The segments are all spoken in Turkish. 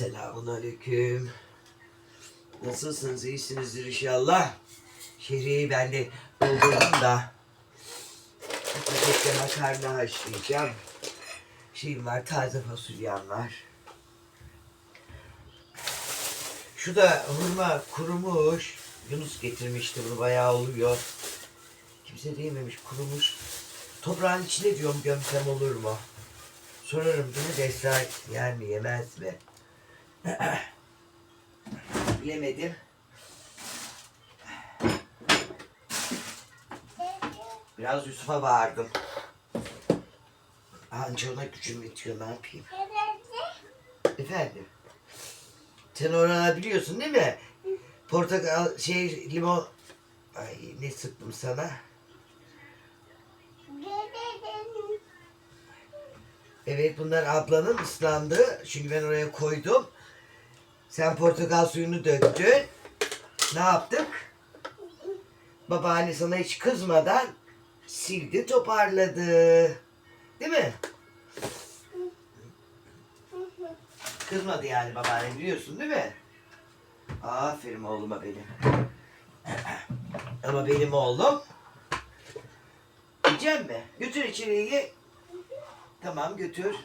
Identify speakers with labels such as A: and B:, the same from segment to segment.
A: Selamun aleyküm. Nasılsınız? İyisinizdir inşallah. Şehriyeyi ben de doldurdum da. Paketle makarna haşlayacağım. Şeyim var, taze fasulyem var. Şu da hurma kurumuş. Yunus getirmişti bunu bayağı oluyor. Kimse de yememiş kurumuş. Toprağın içine diyorum gömsem olur mu? Sorarım bunu da yer mi yemez mi? Bilemedim. Biraz Yusuf'a bağırdım. Anca ona gücüm yetiyor ne yapayım? Efendim? Sen oranı biliyorsun değil mi? Portakal şey limon Ay ne sıktım sana? Evet bunlar ablanın ıslandı. Çünkü ben oraya koydum. Sen portakal suyunu döktün. Ne yaptık? Babaanne sana hiç kızmadan sildi toparladı. Değil mi? Kızmadı yani babaanne biliyorsun değil mi? Aferin oğluma benim. Ama benim oğlum Yiyecek mi? Götür içeriye. Tamam götür.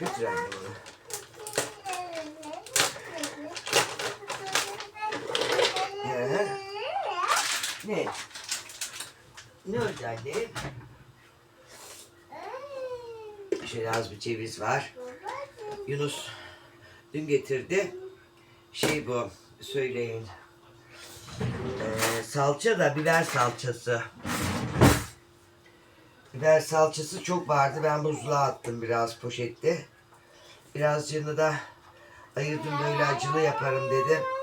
A: Götür anne bunu. Hı. Ne? Ne oldu anne? Şöyle az bir ceviz var. Yunus dün getirdi. Şey bu, söyleyin. Ee, salça da biber salçası. Biber salçası çok vardı. Ben buzluğa attım biraz poşette. Birazcını da ayırdım böyle acılı yaparım dedim.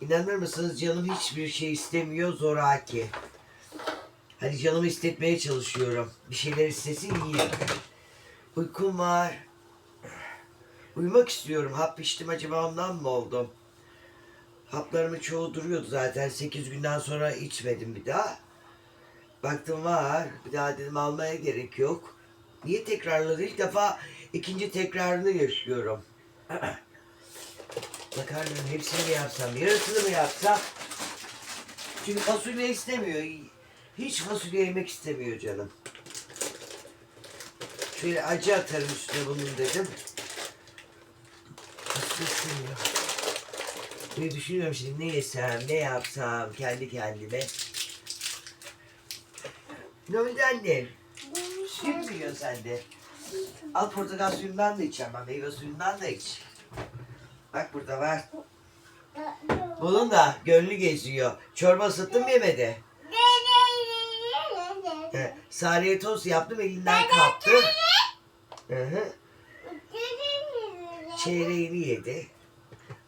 A: İnanır mısınız canım hiçbir şey istemiyor zoraki. Hadi canımı istetmeye çalışıyorum. Bir şeyler istesin yiyeyim. Uykum var. Uyumak istiyorum. Hap içtim acaba ondan mı oldum? Haplarımın çoğu duruyordu zaten. 8 günden sonra içmedim bir daha. Baktım var. Bir daha dedim almaya gerek yok. Niye tekrarladı? İlk defa ikinci tekrarını yaşıyorum. Makarnanın hepsini mi yapsam, yarısını mı yapsam? Çünkü fasulye istemiyor. Hiç fasulye yemek istemiyor canım. Şöyle acı atarım üstüne bunun dedim. İstemiyor. Ne düşünüyorum şimdi ne yesem, ne yapsam kendi kendime. Ne oldu anne? Süt mü yiyorsun sen de? Al portakal suyundan da içeceğim ben, meyve suyundan da iç. Bak burada var. Bunun da gönlü geziyor. Çorba ısıttım mı yemedi. He, Sare'ye tost yaptım elinden kaptı. Hı hı. Çeyreğini yedi.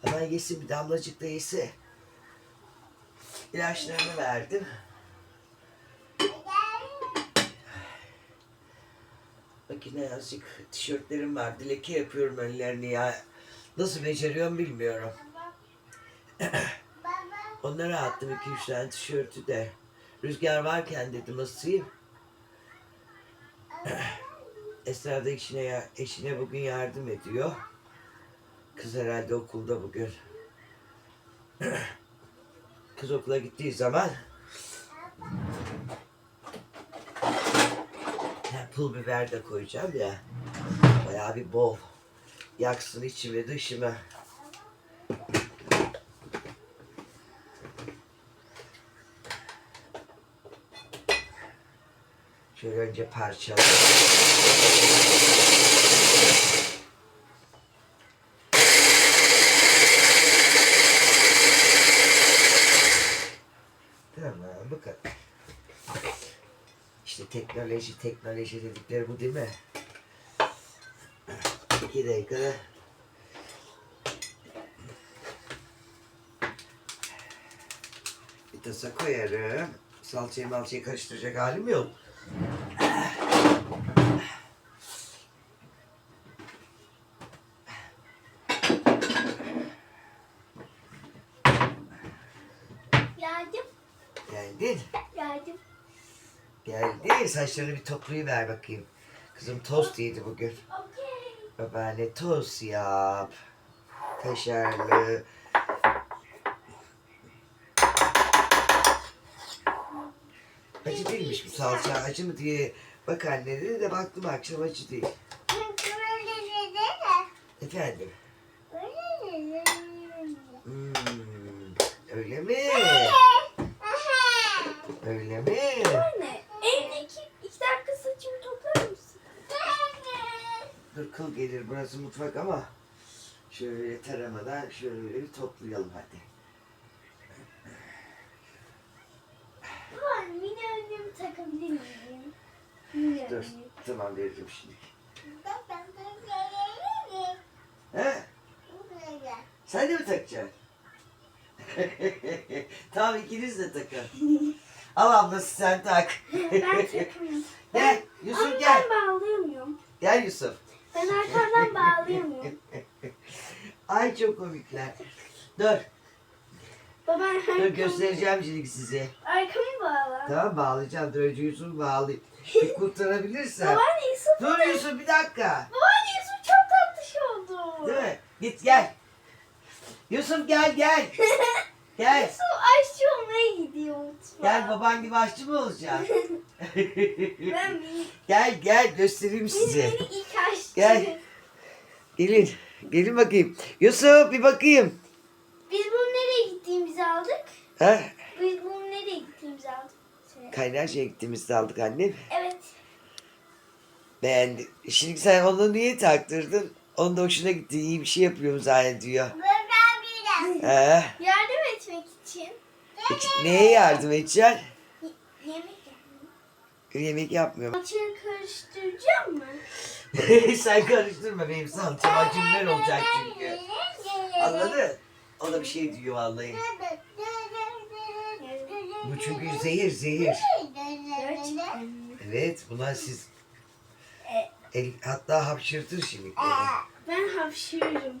A: Ama yesin bir damlacık da yese. İlaçlarını verdim. Bak yine azıcık tişörtlerim var. Dileke yapıyorum önlerini ya. Nasıl beceriyorum bilmiyorum. Onlara attım iki üç tane tişörtü de. Rüzgar varken dedim asayım. Esra da eşine, eşine bugün yardım ediyor. Kız herhalde okulda bugün. Kız okula gittiği zaman pul biber de koyacağım ya. Bayağı bir bol. Yaksın içimi dışımı. Şöyle önce parçalı. Tamam bu kadar. İşte teknoloji teknoloji dedikleri bu değil mi? İki dakikada bir tasa koyarım. Salçayı malçayı karıştıracak halim yok.
B: Yardım,
A: Geldin.
B: yardım.
A: Geldi. Saçlarını bir toplayıver bakayım. Kızım tost yedi bugün.
B: Okey.
A: Babaanne toz yap. Kaşarlı. Acı değilmiş bu salça. Acı mı diye bak anne dedi de baktım akşam acı değil. Efendim. Hmm, öyle mi? Öyle mi?
B: Anne, evdeki iki dakika saçımı toplar mısın?
A: Dur kıl gelir burası mutfak ama şöyle taramadan şöyle bir toplayalım hadi.
B: Anne, mini önlüğümü takabilir miyim? Mini
A: Dur
B: önlüğüm.
A: tamam veririm şimdi. He? Sen de mi takacaksın? tamam ikiniz de takın. Al ablası sen tak.
B: Ben takmıyorum.
A: gel Yusuf
B: Ama
A: gel.
B: ben bağlayamıyorum.
A: Gel Yusuf.
B: Ben arkamdan bağlayamıyorum.
A: Ay çok komikler. Dur.
B: Baba
A: Dur
B: arkam,
A: göstereceğim şimdi size.
B: arkamı bağla.
A: Tamam bağlayacağım. Dur önce Yusuf'u bağlayayım. Bir kurtarabilirsen.
B: Babaanne Yusuf.
A: Dur Yusuf bir dakika.
B: Babaanne Yusuf çok tatlış oldu.
A: Değil mi? Git gel. Yusuf gel gel. Gel.
B: Yusuf aşçı olmaya gidiyor mutfağa.
A: Gel baban gibi aşçı mı olacaksın?
B: Ben mini,
A: gel gel göstereyim size.
B: ilk aşçı.
A: Gel. Gelin. Gelin bakayım. Yusuf bir bakayım.
B: Biz bunu nereye gittiğimizi aldık.
A: Ha?
B: Biz bunu nereye gittiğimizi aldık. Söyle.
A: Kaynarca'ya gittiğimizde aldık annem.
B: Evet.
A: Beğendi. Şimdi sen onu niye taktırdın? Onun da hoşuna gitti. İyi bir şey yapıyorum zannediyor. He.
B: Yardım etmek için
A: Peki, neye yardım edeceksin?
B: yemek yapmak.
A: Yemek yapmıyorum.
B: Açığı karıştıracağım mı?
A: sen karıştırma benim salçam acımlar olacak çünkü. Anladın? O da bir şey diyor vallahi. Bu çünkü zehir zehir. Evet buna siz el, hatta hapşırtır şimdi.
B: ben hapşırıyorum.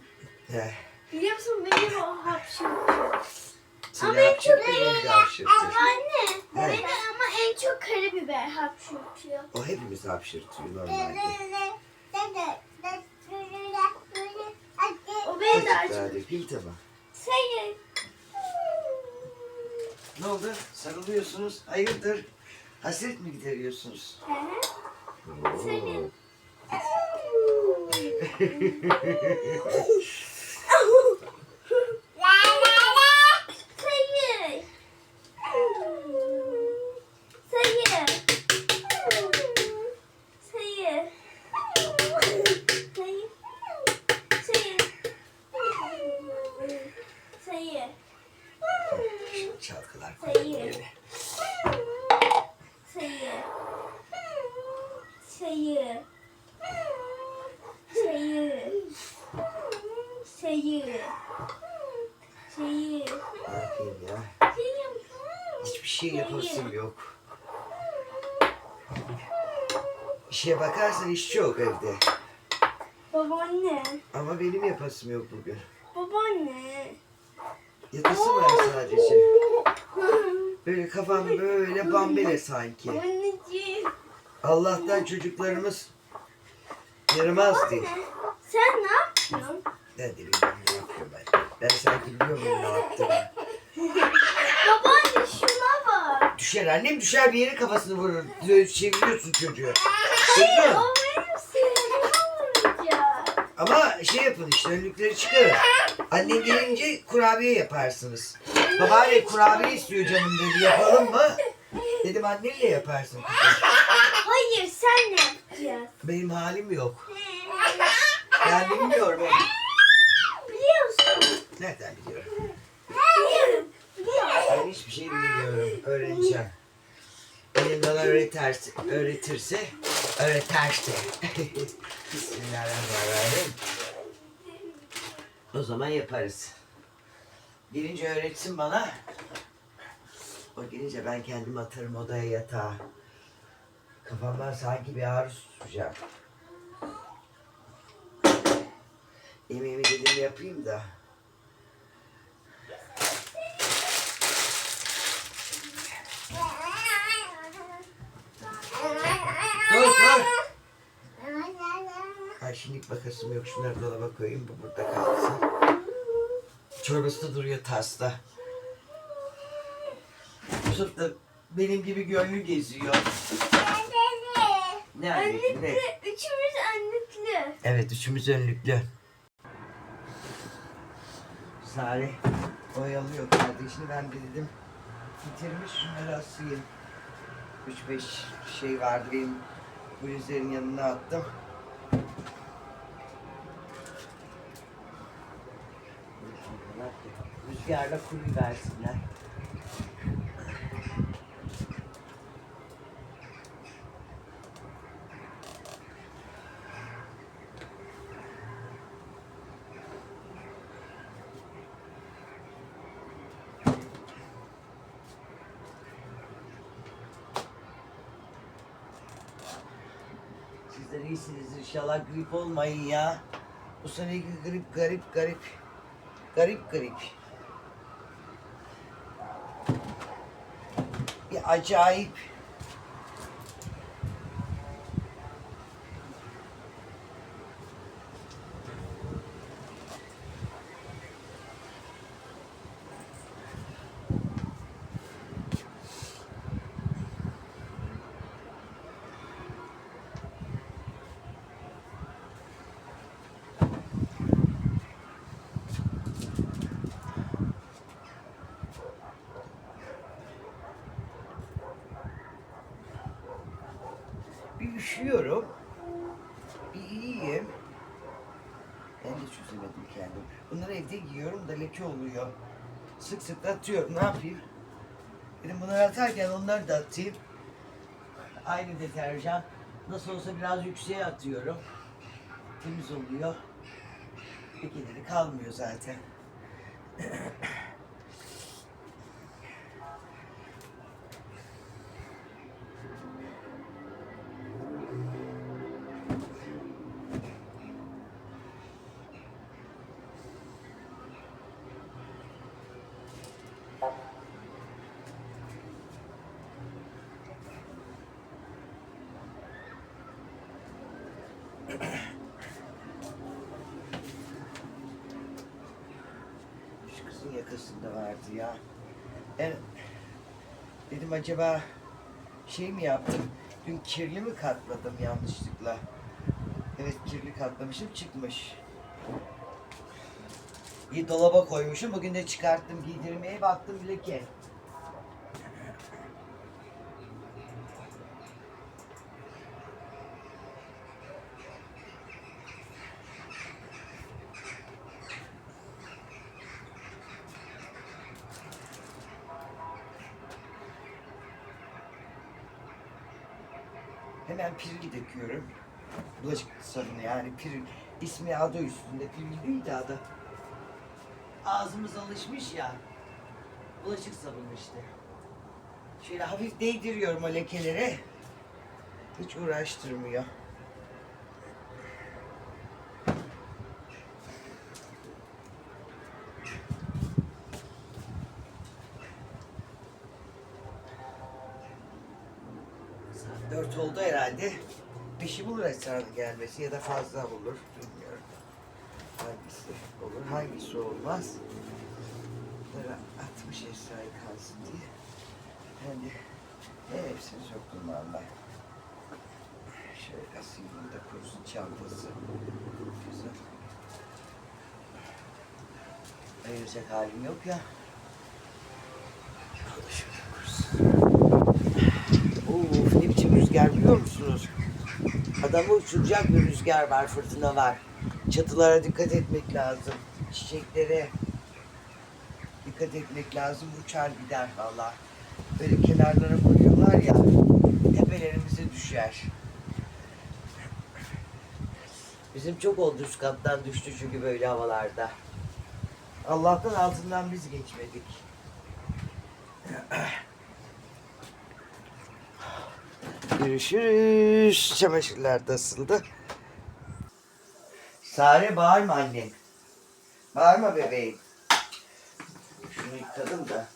A: Heh,
B: Biliyor musun benim o hapşırıyor.
A: Seni
B: Ama
A: hapşırtır beni de hapşırtır.
B: Anne, beni en çok karabiber hapşırtıyor.
A: O hepimiz hapşırtıyor normalde.
B: O beni de
A: Azıcık daha dökeyim tamam.
B: Sayın.
A: Ne oldu? Sarılıyorsunuz. Hayırdır? Hasret mi gideriyorsunuz?
B: Hı hı.
A: Oo.
B: Senin. Sayın. Sayın. Sayın. Sayın. Sayın. Sayın.
A: Şimdi çalkalar
B: Sayı.
A: koyayım yere.
B: Sayı. Sayı. Sayı. Sayı. Sayı.
A: Ne yapayım ya?
B: Sayı.
A: Yapasım yok. İşe bakarsan iş çok evde.
B: Babaanne.
A: Ama benim yapasım yok bugün.
B: Babaanne.
A: Yatasım var sadece. Böyle kafam böyle bambele sanki.
B: Anneciğim.
A: Allah'tan çocuklarımız yaramaz değil.
B: Sen ne yapıyorsun?
A: Ne bileyim ne yapıyorum ben. Ben sanki biliyor muyum ne yaptığımı.
B: Babaanne şuna bak.
A: Düşer annem düşer bir yere kafasını vurur. Çeviriyorsun çocuğu.
B: Vuracak.
A: Ama şey yapın işte önlükleri çıkarın. Annen gelince kurabiye yaparsınız. Babaanne kurabiye istiyor canım dedi yapalım mı? Dedim annenle yaparsın.
B: Hayır sen ne yapacaksın?
A: Benim halim yok. Ben bilmiyorum.
B: Biliyorsun.
A: Nereden? Biliyorum. Hiçbir şey bilmiyorum. Öğreneceğim. Benim bana öğreterse, öğretirse öğreterse. Bismillahirrahmanirrahim. O zaman yaparız. Gelince öğretsin bana. O gelince ben kendim atarım odaya yatağa. Kafamdan sanki bir ağrı tutacak. Yemeğimi dedim yapayım da. Dur dur. Ay şimdilik bakasım yok. Şunları dolaba koyayım. Bu burada kalsın. Çorbası da duruyor tasta. Yusuf da benim gibi gönlü geziyor. Ne anneciğim ne?
B: Önlüklü. Üçümüz önlüklü.
A: Evet üçümüz önlüklü. Sare oyalıyor kardeşini. Ben de dedim bitirmiş şunları asayım. 3-5 şey vardı benim bluzlerin yanına attım. Rüzgarla kuruyu versinler. Sizler iyisiniz inşallah grip olmayın ya. Bu seneki grip garip garip. Garip garip. Acayip. De çözemedim kendim. Bunları evde giyiyorum da leke oluyor. Sık sık atıyorum. Ne yapayım? Dedim bunları atarken onları da atayım. Aynı deterjan. Nasıl olsa biraz yükseğe atıyorum. Temiz oluyor. Lekeleri kalmıyor zaten. Yakasında vardı ya. Ben dedim acaba şey mi yaptım? Dün kirli mi katladım yanlışlıkla? Evet kirli katlamışım çıkmış. Bir dolaba koymuşum. Bugün de çıkarttım giydirmeye baktım bile Hemen piril döküyorum. Bulaşık sabunu yani piril. ismi adı üstünde. Piril değil de adı. Ağzımız alışmış ya. Bulaşık sabunu işte. Şöyle hafif değdiriyorum o lekeleri. Hiç uğraştırmıyor. Saat 4 oldu herhalde. Esra'nın gelmesi ya da fazla bulur. Bilmiyorum. Hangisi olur, hangisi olmaz. Bunları atmış Esra'yı kalsın diye. De hepsini soktum valla. Şöyle asayım da kurusun çantası. Güzel. Ayıracak halim yok ya. Şöyle kurusun. Of ne biçim rüzgar biliyor musunuz? Adamı uçuracak bir rüzgar var, fırtına var. Çatılara dikkat etmek lazım. Çiçeklere dikkat etmek lazım. Uçar gider valla. Böyle kenarlara koyuyorlar ya, tepelerimize düşer. Bizim çok oldu üst kattan düştü çünkü böyle havalarda. Allah'tan altından biz geçmedik. Görüşürüz. Çamaşırlar da asıldı. Sare bağırma annen. Bağırma bebeğim. Şunu yıkadım da.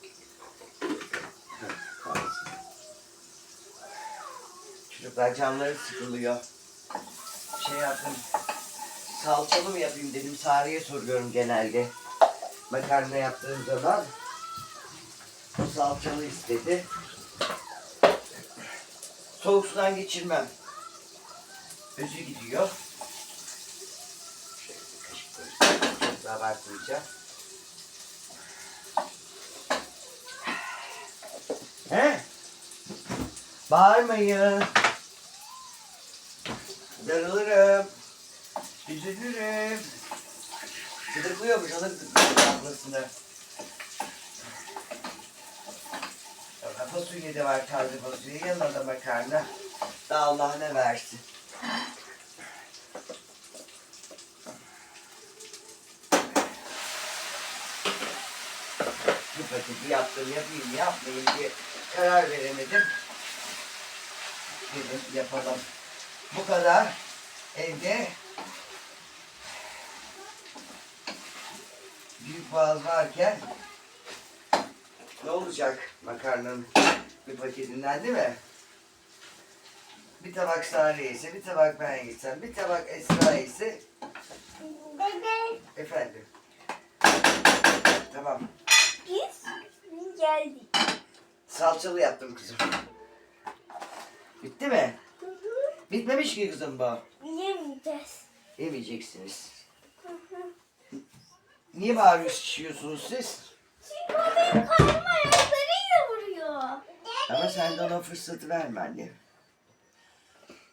A: Çocuklar canları sıkılıyor. Şey yaptım. salçalı mı yapayım dedim. Sare'ye soruyorum genelde. Makarna yaptığım zaman. O salçalı istedi. Soğuk sudan geçirmem. Özü gidiyor. Şöyle bir kaşık koyacağım. Çok daha abartmayacağım. He? Bağırmayın. Darılırım. Üzülürüm. Gıdıklıyormuş, gıdıklıyor ablasını. Sonra fasulye de var, taze fasulye. Yanına da makarna. Da Allah ne versin. Bu paketi yaptım, yapayım mı, yapmayayım diye karar veremedim. Dedim yapalım. Bu kadar evde büyük boğaz varken ne olacak makarnanın bir paketinden değil mi? Bir tabak Sare yese, bir tabak ben yesem, bir tabak Esra yese.
B: Dede.
A: Efendim. Tamam.
B: Biz geldik.
A: Salçalı yaptım kızım. Bitti mi?
B: Hı hı.
A: Bitmemiş ki kızım bu.
B: Yemeyeceğiz.
A: Yemeyeceksiniz.
B: Hı hı.
A: Niye bağırıyorsunuz siz?
B: Çünkü o benim karnım ayaklarıyla vuruyor.
A: Ama sen de ona fırsatı verme anne.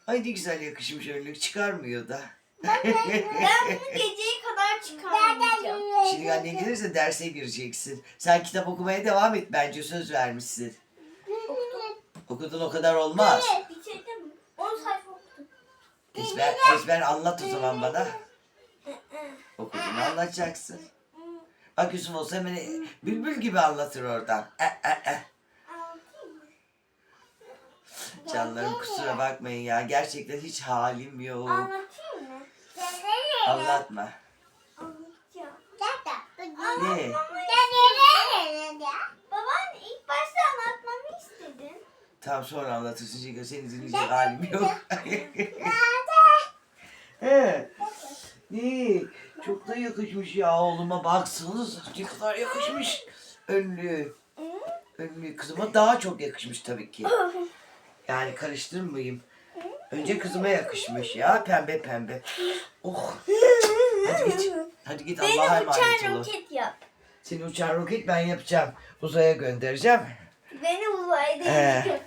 A: Ay ne güzel yakışmış önlük çıkarmıyor da.
B: Ben bunu geceye kadar çıkarmayacağım.
A: Şimdi annen gelirse derse gireceksin. Sen kitap okumaya devam et bence söz vermişsin. Okudun o kadar olmaz.
B: Evet bitirdim. 10 sayfa okudum.
A: Ezber, ezber anlat o zaman bana. Okudun anlatacaksın. Bak Yusuf olsa hemen bülbül gibi anlatır oradan. E, e, e.
B: Anlatayım mı?
A: Canlarım kusura bakmayın ya. Gerçekten hiç halim yok.
B: Anlatayım mı?
A: Anlatma.
B: Anlatacağım.
A: Ne?
B: Baban ilk başta anlatmamı istedin.
A: Tamam sonra anlatırsın çünkü seni dinleyecek halim yok. He. Ne? Çok da yakışmış ya oğluma baksanız ne kadar yakışmış. Önlüğü. Önlüğü kızıma daha çok yakışmış tabii ki. Yani karıştırmayayım. Önce kızıma yakışmış ya pembe pembe. Oh. Hadi git. Hadi git
B: Beni
A: Allah'a emanet
B: uçan
A: olun.
B: roket yap.
A: Seni uçan roket ben yapacağım. Uzaya göndereceğim.
B: Beni uzayda
A: Ee,
B: yiyecek.